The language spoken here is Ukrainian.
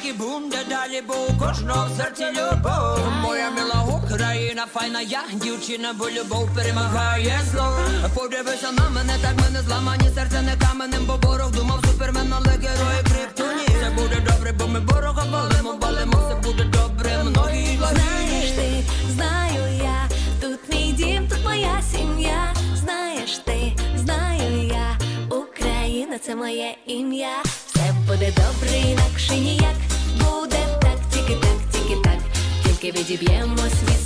так і буде далі, бо у кожного в серці любов. Моя мила Україна, файна я, дівчина, бо любов перемагає зло. Подивися на мене, так мене зламані серця не каменем, бо ворог думав супермен, але герої криптоні. Все буде добре, бо ми ворога валимо, валимо, все буде добре, многі Знаєш ти, знаю я, тут мій дім, тут моя сім'я. Знаєш ти, знаю я, Україна це моє ім'я. Все буде добре, інакше ніяк. Буде так, тільки так, тільки так. Тільки відіб'ємо світ